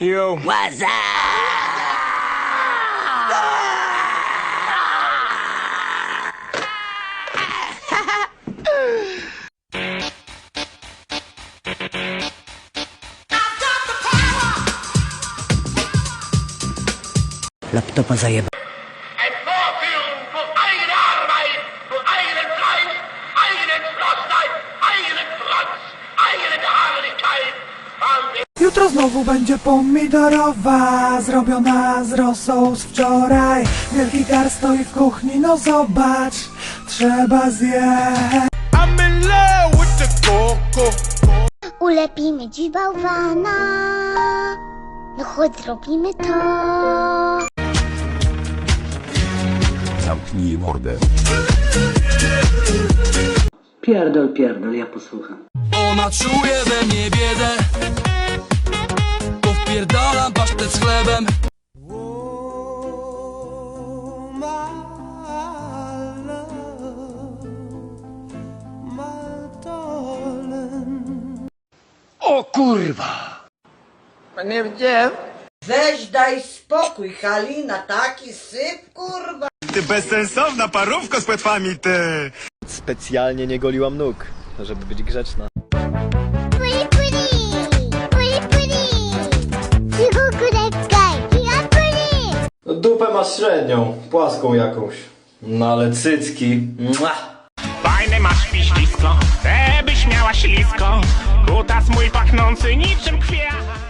Yo. What's Laptopa zajeba. Jutro znowu będzie pomidorowa, zrobiona z rosą z wczoraj. Wielki gar stoi w kuchni, no zobacz, trzeba zjeść. I'm in love with the coco. Ulepimy dziś bałwana. No chodź, zrobimy to. Zamknij mordę. Pierdol, pierdol, ja posłucham. Ona czuje we mnie biedę Weź daj spokój, Halina, taki syp, kurwa. Ty bezsensowna parówko z płetwami, ty. Specjalnie nie goliłam nóg, żeby być grzeczna. No dupę masz średnią, płaską jakąś. No ale cycki. Mua. Fajne masz piślisko, te byś miała ślisko. Kutas mój pachnący niczym kwiat.